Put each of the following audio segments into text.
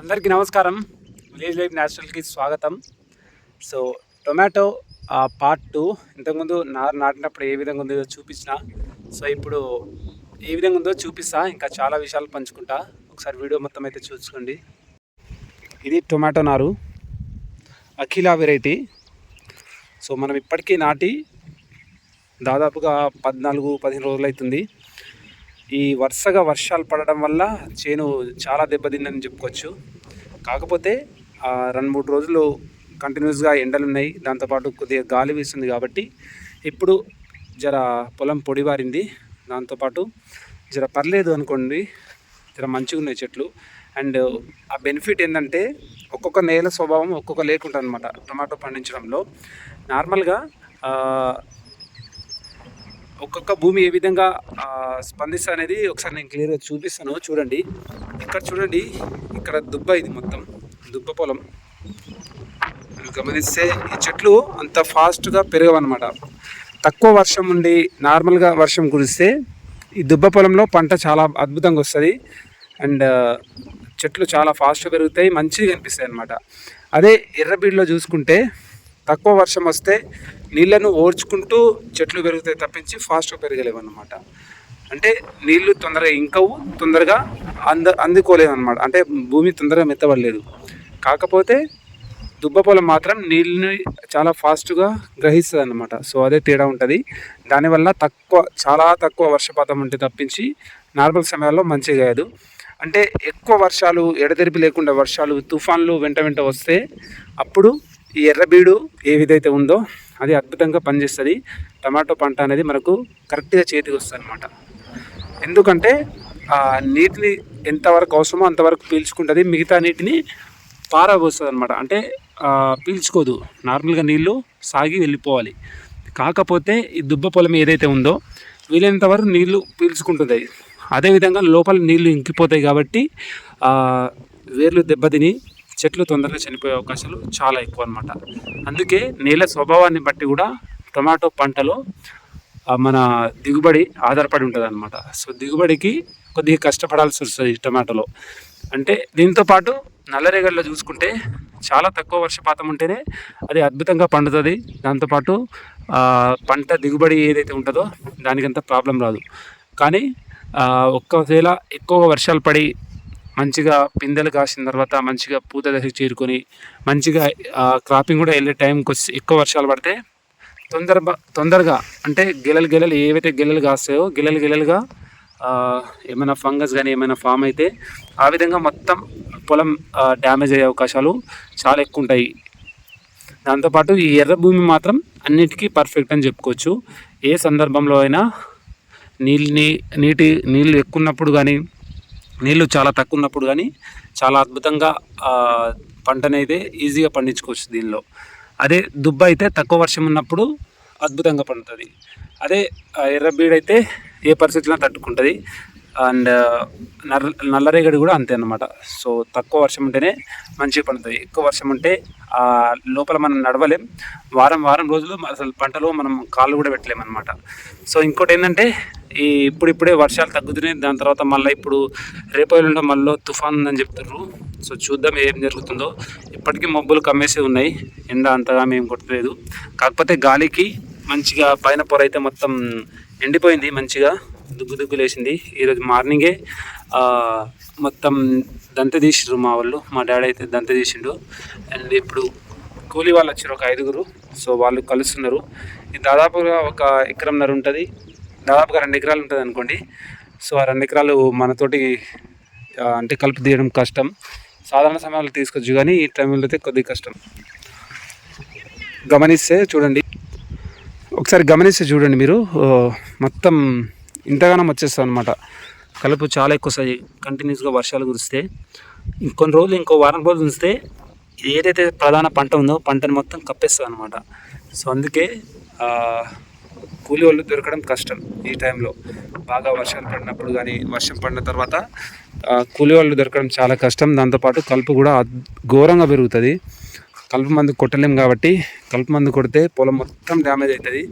అందరికీ నమస్కారం. Village life న్యాచురల్కి స్వాగతం. సో టొమాటో పార్ట్ టూ ఇంతకుముందు నారు నాటినప్పుడు ఏ విధంగా ఉందో చూపించిన. సో ఇప్పుడు ఏ విధంగా ఉందో చూపిస్తా ఇంకా చాలా విషయాలు పంచుకుంటా. ఒకసారి వీడియో మొత్తం అయితే చూసుకోండి. ఇది టొమాటో నారు. అఖిలా వెరైటీ. సో మనం ఇప్పటికీ నాటి దాదాపుగా పద్నాలుగు పదిహేను రోజులు అవుతుంది. ఈ వరుసగా వర్షాలు పడడం వల్ల చేను చాలా దెబ్బతిందని చెప్పుకోవచ్చు. కాకపోతే రెండు మూడు రోజులు కంటిన్యూస్గా ఎండలు ఉన్నాయి దాంతోపాటు కొద్దిగా గాలి వీస్తుంది కాబట్టి ఇప్పుడు జర పొలం పొడివారింది దాంతోపాటు జర పర్లేదు అనుకోండి జర మంచిగా ఉన్నాయి చెట్లు. అండ్ ఆ బెనిఫిట్ ఏంటంటే ఒక్కొక్క నేల స్వభావం ఒక్కొక్క లేకుంటుంది అనమాట టొమాటో పండించడంలో. నార్మల్గా ఒక్కొక్క భూమి ఏ విధంగా స్పందిస్తా అనేది ఒకసారి నేను క్లియర్గా చూపిస్తాను. చూడండి. ఇక్కడ చూడండి. ఇక్కడ దుబ్బ ఇది మొత్తం. దుబ్బ పొలం. మీరు గమనిస్తే ఈ చెట్లు అంత ఫాస్ట్గా పెరగవన్నమాట. తక్కువ వర్షం ఉండి నార్మల్గా వర్షం కురిస్తే ఈ దుబ్బ పొలంలో పంట చాలా అద్భుతంగా వస్తుంది. అండ్ చెట్లు చాలా ఫాస్ట్గా పెరుగుతాయి మంచిగా కనిపిస్తాయి అన్నమాట అదే ఎర్రబీడులో చూసుకుంటే తక్కువ వర్షం వస్తే నీళ్ళను ఓర్చుకుంటూ చెట్లు పెరుగుతాయి తప్పించి ఫాస్ట్గా పెరగలేవు అన్నమాట అంటే నీళ్ళు తొందరగా ఇంకవు తొందరగా అంద అందుకోలేవు అనమాట అంటే భూమి తొందరగా మెత్తబడలేదు. కాకపోతే దుబ్బ పొలం మాత్రం నీళ్ళని చాలా ఫాస్ట్గా గ్రహిస్తుంది అనమాట సో అదే తేడా ఉంటుంది. దానివల్ల తక్కువ చాలా తక్కువ వర్షపాతం ఉంటే తప్పించి నార్మల్ సమయాల్లో మంచిగా కాదు అంటే ఎక్కువ వర్షాలు ఎడతెరిపి లేకుండా వర్షాలు తుఫాన్లు వెంట వెంట వస్తే అప్పుడు ఈ ఎర్రబీడు ఏ విధైతే ఉందో అది అద్భుతంగా పనిచేస్తుంది. టమాటో పంట అనేది మనకు కరెక్ట్గా చేతికి వస్తుంది అనమాట ఎందుకంటే నీటిని ఎంతవరకు అవసరమో అంతవరకు పీల్చుకుంటుంది. మిగతా నీటిని పారబోస్తుంది అనమాట అంటే పీల్చుకోదు. నార్మల్గా నీళ్ళు సాగి వెళ్ళిపోవాలి. కాకపోతే ఈ దుబ్బ పొలం ఏదైతే ఉందో వీలైనంత వరకు నీళ్ళు పీల్చుకుంటుంది. అదేవిధంగా లోపల నీళ్ళు ఇంకిపోతాయి కాబట్టి వేర్లు దెబ్బతిని చెట్లు తొందరగా చనిపోయే అవకాశాలు చాలా ఎక్కువ అనమాట అందుకే నేల స్వభావాన్ని బట్టి కూడా టొమాటో పంటలో మన దిగుబడి ఆధారపడి ఉంటుంది అనమాట సో దిగుబడికి కొద్దిగా కష్టపడాల్సి వస్తుంది టమాటోలో. అంటే దీంతో పాటు నల్లరేగడిలో చూసుకుంటే చాలా తక్కువ వర్షపాతం ఉంటేనే అది అద్భుతంగా పండుతుంది. దాంతోపాటు పంట దిగుబడి ఏదైతే ఉంటుందో దానికంత ప్రాబ్లం రాదు. కానీ ఒక్కవేళ ఎక్కువ వర్షాలు పడి మంచిగా పిందెలు కాసిన తర్వాత మంచిగా పూత దశకు చేరుకొని మంచిగా క్రాపింగ్ కూడా వెళ్ళే టైంకి వచ్చి ఎక్కువ వర్షాలు పడితే తొందర తొందరగా అంటే గిలలు గిలలు ఏవైతే గెలలు కాస్తాయో గిలలు గిలలుగా ఏమైనా ఫంగస్ కానీ ఏమైనా ఫామ్ అయితే ఆ విధంగా మొత్తం పొలం డ్యామేజ్ అయ్యే అవకాశాలు చాలా ఎక్కువ ఉంటాయి. దాంతోపాటు ఈ ఎర్ర భూమి మాత్రం అన్నిటికీ పర్ఫెక్ట్ అని చెప్పుకోవచ్చు. ఏ సందర్భంలో అయినా నీళ్ళని నీటి నీళ్ళు ఎక్కువ ఉన్నప్పుడు కానీ నీళ్ళు చాలా తక్కువ ఉన్నప్పుడు కానీ చాలా అద్భుతంగా పంటనైతే ఈజీగా పండించుకోవచ్చు దీనిలో. అదే దుబ్బ అయితే తక్కువ వర్షం ఉన్నప్పుడు అద్భుతంగా పండుతుంది. అదే ఎర్రబీడైతే ఏ పరిస్థితుల్లో తట్టుకుంటుంది. అండ్ నల్ల నల్లరేగడి కూడా అంతే అన్నమాట. సో తక్కువ వర్షం ఉంటేనే మంచిగా పండుతుంది ఎక్కువ వర్షం ఉంటే ఆ లోపల మనం నడవలేం. వారం వారం రోజులు అసలు పంటలో మనం కాళ్ళు కూడా పెట్టలేము అనమాట సో ఇంకోటి ఏంటంటే ఈ ఇప్పుడు ఇప్పుడే వర్షాలు తగ్గుతున్నాయి. దాని తర్వాత మళ్ళీ ఇప్పుడు రేపు ఎల్లుండి మళ్ళీ తుఫాన్ ఉందని చెప్తున్నారు సో చూద్దాం ఏం జరుగుతుందో. ఇప్పటికీ మబ్బులు కమ్మేసి ఉన్నాయి. ఎండ అంతగా మేము కొట్టలేదు. కాకపోతే గాలికి మంచిగా పైన పొర అయితే మొత్తం ఎండిపోయింది మంచిగా. దుగ్గు దుగ్గు లేచింది. ఈరోజు మార్నింగే మొత్తం దంత తీసిండ్రు మా వాళ్ళు. మా డాడీ అయితే దంత తీసిండు అండ్ ఇప్పుడు కూలీ వాళ్ళు వచ్చారు ఒక ఐదుగురు. సో వాళ్ళు కలుస్తున్నారు. ఇది దాదాపుగా ఒక ఎకరంన్నర ఉంటుంది. దాదాపుగా రెండు ఎకరాలు ఉంటుంది అనుకోండి. సో ఆ రెండు ఎకరాలు మనతోటి అంటే కలుపు తీయడం కష్టం. సాధారణ సమయాల్లో తీసుకోవచ్చు కానీ ఈ టైంలో అయితే కొద్దిగా కష్టం. గమనిస్తే చూడండి. ఒకసారి గమనిస్తే చూడండి మీరు. మొత్తం ఇంతగానం వచ్చేస్తుంది అనమాట కలుపు చాలా ఎక్కువ వస్తాయి కంటిన్యూస్గా వర్షాలు కురిస్తే ఇంకొన్ని రోజులు ఇంకో వారం రోజులు ఉంచితే ఏదైతే ప్రధాన పంట ఉందో పంటను మొత్తం కప్పేస్తుంది అనమాట సో అందుకే కూలి వాళ్ళు దొరకడం కష్టం ఈ టైంలో. బాగా వర్షాలు పడినప్పుడు కానీ వర్షం పడిన తర్వాత కూలి వాళ్ళు దొరకడం చాలా కష్టం. దాంతోపాటు కలుపు కూడా ఘోరంగా పెరుగుతుంది. కలుపు మందు కొట్టలేం కాబట్టి కలుపు మందు కొడితే పొలం మొత్తం డ్యామేజ్ అవుతుంది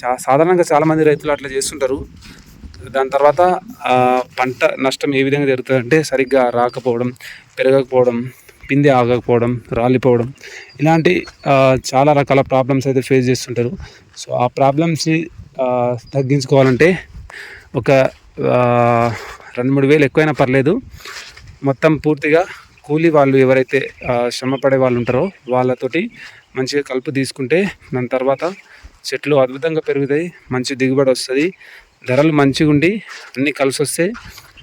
చా సాధారణంగా చాలామంది రైతులు అట్లా చేస్తుంటారు. దాని తర్వాత పంట నష్టం ఏ విధంగా జరుగుతుందంటే సరిగ్గా రాకపోవడం పెరగకపోవడం పిందె ఆగకపోవడం రాలిపోవడం ఇలాంటి చాలా రకాల ప్రాబ్లమ్స్ అయితే ఫేస్ చేస్తుంటారు. సో ఆ ప్రాబ్లమ్స్ని తగ్గించుకోవాలంటే ఒక రెండు మూడు వేలు ఎక్కువైనా పర్లేదు. మొత్తం పూర్తిగా కూలీ వాళ్ళు ఎవరైతే శ్రమపడే శ్రమ పడే వాళ్ళు ఉంటారో వాళ్ళతోటి మంచిగా కలుపు తీసుకుంటే దాని తర్వాత చెట్లు అద్భుతంగా పెరుగుతాయి మంచి దిగుబడి వస్తుంది. ధరలు మంచిగా ఉండి అన్నీ కలిసి వస్తే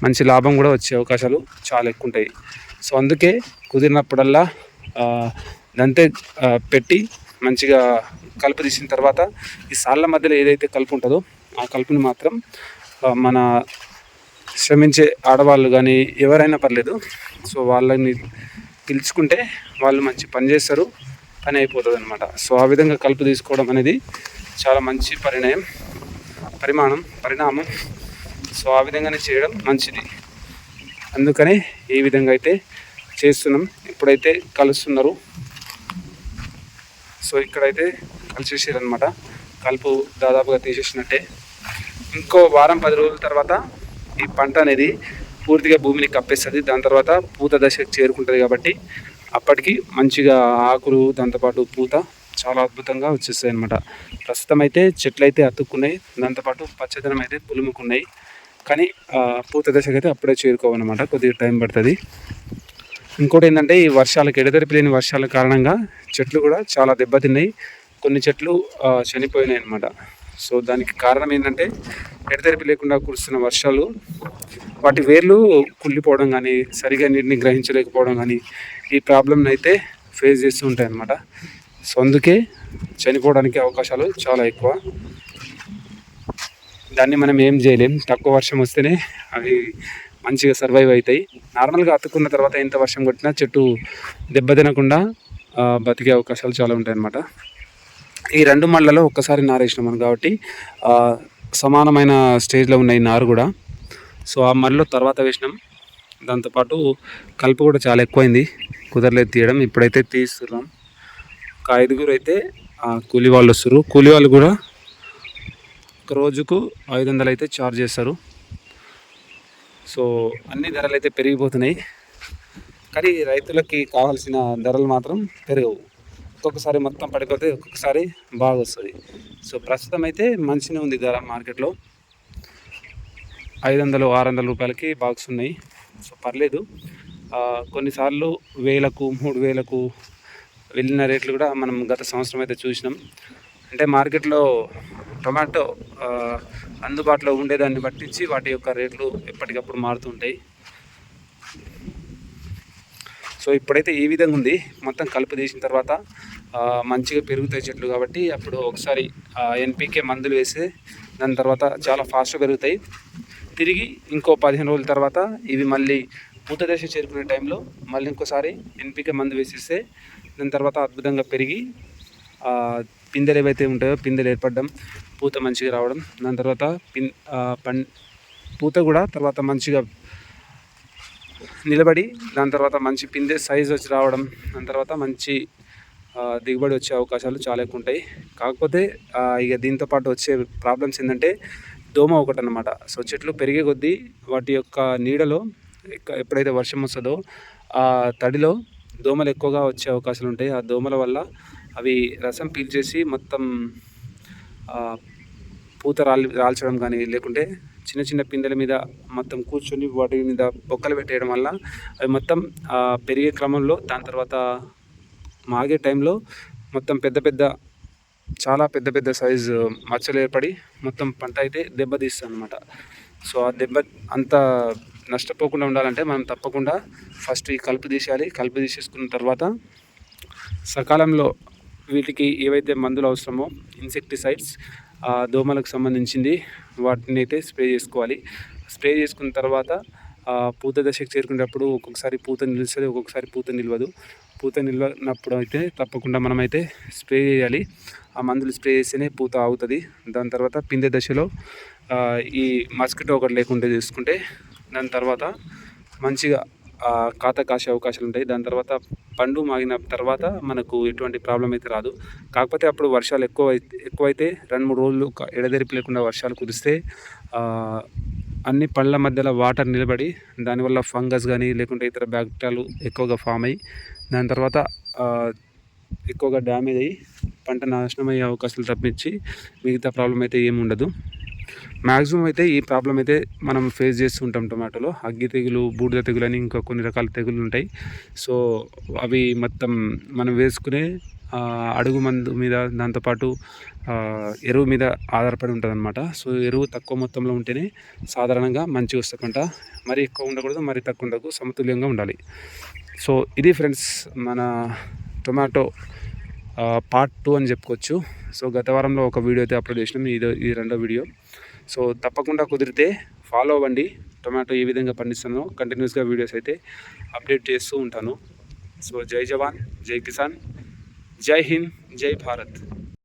మంచి లాభం కూడా వచ్చే అవకాశాలు చాలా ఎక్కువ ఉంటాయి. సో అందుకే కుదిరినప్పుడల్లా దంతే పెట్టి మంచిగా కలుపు తీసిన తర్వాత ఈ సాళ్ళ మధ్యలో ఏదైతే కలుపు ఉంటుందో ఆ కలుపుని మాత్రం మన శ్రమించే ఆడవాళ్ళు కానీ ఎవరైనా పర్లేదు. సో వాళ్ళని పిలుచుకుంటే వాళ్ళు మంచి పని చేస్తారు పని అయిపోతుంది అనమాట సో ఆ విధంగా కలుపు తీసుకోవడం అనేది చాలా మంచి పరిణయం. పరిమాణం పరిణామం సో ఆ విధంగానే చేయడం మంచిది. అందుకనే ఈ విధంగా అయితే చేస్తున్నాం. ఇప్పుడైతే కలుస్తున్నారు. సో ఇక్కడైతే కలిసేసారనమాట కలుపు దాదాపుగా తీసేసినట్టే. ఇంకో వారం పది రోజుల తర్వాత ఈ పంట అనేది పూర్తిగా భూమిని కప్పేస్తుంది. దాని తర్వాత పూత దశకు చేరుకుంటుంది కాబట్టి అప్పటికి మంచిగా ఆకులు దాంతోపాటు పూత చాలా అద్భుతంగా వచ్చేస్తాయి అనమాట ప్రస్తుతం అయితే చెట్లు అయితే అతుక్కున్నాయి. దాంతోపాటు పచ్చదనం అయితే పులుముకున్నాయి. కానీ పూత దశకు అయితే అప్పుడే చేరుకోవన్నమాట. కొద్దిగా టైం పడుతుంది. ఇంకోటి ఏంటంటే ఈ వర్షాలకు ఎడతెరిపి లేని వర్షాల కారణంగా చెట్లు కూడా చాలా దెబ్బతిన్నాయి. కొన్ని చెట్లు చనిపోయినాయి అనమాట సో దానికి కారణం ఏంటంటే ఎడతెరిపి లేకుండా కురుస్తున్న వర్షాలు వాటి వేర్లు కుళ్ళిపోవడం కానీ సరిగా నీటిని గ్రహించలేకపోవడం కానీ ఈ ప్రాబ్లమ్ని అయితే ఫేస్ చేస్తూ ఉంటాయి అన్నమాట సో అందుకే చనిపోవడానికి అవకాశాలు చాలా ఎక్కువ. దాన్ని మనం ఏం చేయలేం. తక్కువ వర్షం వస్తేనే అవి మంచిగా సర్వైవ్ అవుతాయి. నార్మల్గా అతుక్కున్న తర్వాత ఎంత వర్షం కొట్టినా చెట్టు దెబ్బతినకుండా తినకుండా బతికే అవకాశాలు చాలా ఉంటాయి అన్నమాట ఈ రెండు మళ్ళలో ఒక్కసారి నారేసినాం మనం కాబట్టి సమానమైన స్టేజ్లో ఉన్న ఈ నారు కూడా. సో ఆ మళ్ళీ తర్వాత వేసినాం. దాంతోపాటు కలుపు కూడా చాలా ఎక్కువైంది. కుదరలేదు తీయడం. ఇప్పుడైతే తీస్తున్నాం. ఒక ఐదుగురు అయితే కూలి వాళ్ళు వస్తారు. కూలి వాళ్ళు కూడా ఒక రోజుకు ఐదు వందలు అయితే చార్జ్ చేస్తారు. సో అన్ని ధరలు అయితే పెరిగిపోతున్నాయి. కానీ రైతులకి కావాల్సిన ధరలు మాత్రం పెరగవు. ఒక్కొక్కసారి మొత్తం పడిపోతే ఒక్కొక్కసారి బాగా వస్తుంది. సో ప్రస్తుతం అయితే మంచిగా ఉంది ధర మార్కెట్లో. ఐదు వందలు ఆరు వందల రూపాయలకి బాక్స్ ఉన్నాయి. సో పర్లేదు. కొన్నిసార్లు వేలకు మూడు వేలకు వెళ్ళిన రేట్లు కూడా మనం గత సంవత్సరం అయితే చూసినాం. అంటే మార్కెట్లో టొమాటో అందుబాటులో ఉండేదాన్ని బట్టించి వాటి యొక్క రేట్లు ఎప్పటికప్పుడు మారుతుంటాయి సో ఇప్పుడైతే ఈ విధంగా ఉంది. మొత్తం కలుపు తీసిన తర్వాత మంచిగా పెరుగుతాయి చెట్లు కాబట్టి అప్పుడు ఒకసారి ఎన్పికే మందులు వేస్తే దాని తర్వాత చాలా ఫాస్ట్గా పెరుగుతాయి. తిరిగి ఇంకో పదిహేను రోజుల తర్వాత ఇవి మళ్ళీ పూత దశ చేరుకునే టైంలో మళ్ళీ ఇంకోసారి ఎన్పికే మందు వేసేస్తే దాని తర్వాత అద్భుతంగా పెరిగి పిందెలు ఏవైతే ఉంటాయో పిందెలు ఏర్పడడం పూత మంచిగా రావడం దాని తర్వాత పిన్ ఆ, పం పూత కూడా తర్వాత మంచిగా నిలబడి దాని తర్వాత మంచి పిందె సైజ్ వచ్చి రావడం దాని తర్వాత మంచి దిగుబడి వచ్చే అవకాశాలు చాలా ఎక్కువ ఉంటాయి. కాకపోతే ఇక దీంతో పాటు వచ్చే ప్రాబ్లమ్స్ ఏంటంటే దోమ ఒకటి అన్నమాట సో చెట్లు పెరిగే కొద్దీ వాటి యొక్క నీడలో ఎక్క- ఎప్పుడైతే వర్షం వస్తుందో ఆ తడిలో దోమలు ఎక్కువగా వచ్చే అవకాశాలు ఉంటాయి. ఆ దోమల వల్ల అవి రసం పీల్చేసి మొత్తం పూత రాలి రాల్చడం కానీ లేకుంటే చిన్న చిన్న పిందెల మీద మొత్తం కూర్చొని వాటి మీద బొక్కలు పెట్టేయడం వల్ల అవి మొత్తం పెరిగే క్రమంలో దాని తర్వాత మాగే టైంలో మొత్తం పెద్ద పెద్ద చాలా పెద్ద పెద్ద సైజు మచ్చలు ఏర్పడి మొత్తం పంట అయితే దెబ్బతీస్తుంది అనమాట సో ఆ దెబ్బ అంత నష్టపోకుండా ఉండాలంటే మనం తప్పకుండా ఫస్ట్ ఈ కలుపు తీసేయాలి. కలుపు తీసేసుకున్న తర్వాత సకాలంలో వీటికి ఏవైతే మందులు అవసరమో ఇన్సెక్టిసైడ్స్ ఆ దోమలకు సంబంధించింది వాటిని అయితే స్ప్రే చేసుకోవాలి. స్ప్రే చేసుకున్న తర్వాత పూత దశకు చేరుకునేటప్పుడు ఒక్కొక్కసారి పూత నిలుస్తుంది ఒక్కొక్కసారి పూత నిలవదు. పూత నిలవనప్పుడు అయితే తప్పకుండా మనమైతే స్ప్రే చేయాలి. ఆ మందులు స్ప్రే చేస్తేనే పూత ఆగుతుంది. దాని తర్వాత పిందె దశలో ఈ మస్కిటో ఒకటి లేకుండా చూసుకుంటే దాని తర్వాత మంచిగా కాత కాసే అవకాశాలు ఉంటాయి. దాని తర్వాత పండు మాగిన తర్వాత మనకు ఎటువంటి ప్రాబ్లం అయితే రాదు. కాకపోతే అప్పుడు వర్షాలు ఎక్కువ అయితే ఎక్కువైతే రెండు మూడు రోజులు ఎడదెరిపి లేకుండా వర్షాలు కురిస్తే అన్ని పళ్ళ మధ్యలో వాటర్ నిలబడి దానివల్ల ఫంగస్ కానీ లేకుంటే ఇతర బ్యాక్టీరియాలు ఎక్కువగా ఫామ్ అయ్యి దాని తర్వాత ఎక్కువగా డ్యామేజ్ అయ్యి పంట నాశనం అయ్యే అవకాశాలు తప్పించి మిగతా ప్రాబ్లం అయితే ఏమి ఉండదు మ్యాక్సిమం అయితే ఈ ప్రాబ్లం అయితే మనం ఫేస్ చేస్తూ ఉంటాం టొమాటోలో. అగ్గి తెగులు బూడిద తెగులు అని ఇంకా కొన్ని రకాల తెగులు ఉంటాయి. సో అవి మొత్తం మనం వేసుకునే అడుగు మందు మీద దాంతోపాటు ఎరువు మీద ఆధారపడి ఉంటుంది అనమాట సో ఎరువు తక్కువ మొత్తంలో ఉంటేనే సాధారణంగా మంచిగా వస్తుంది పంట మరీ ఎక్కువ ఉండకూడదు మరీ తక్కువ ఉండకూడదు సమతుల్యంగా ఉండాలి. సో ఇది ఫ్రెండ్స్ మన టొమాటో పార్ట్ టూ అని చెప్పుకోవచ్చు. సో గత వారంలో ఒక వీడియో అయితే అప్లోడ్ చేసినాం. ఇది ఇది రెండో వీడియో సో తప్పకుండా కుదిరితే ఫాలో అవ్వండి. టొమాటో ఏ విధంగా పండిస్తానో కంటిన్యూస్గా వీడియోస్ అయితే అప్డేట్ చేస్తూ ఉంటాను. సో జై జవాన్ జై కిసాన్ జై హింద్ జై భారత్.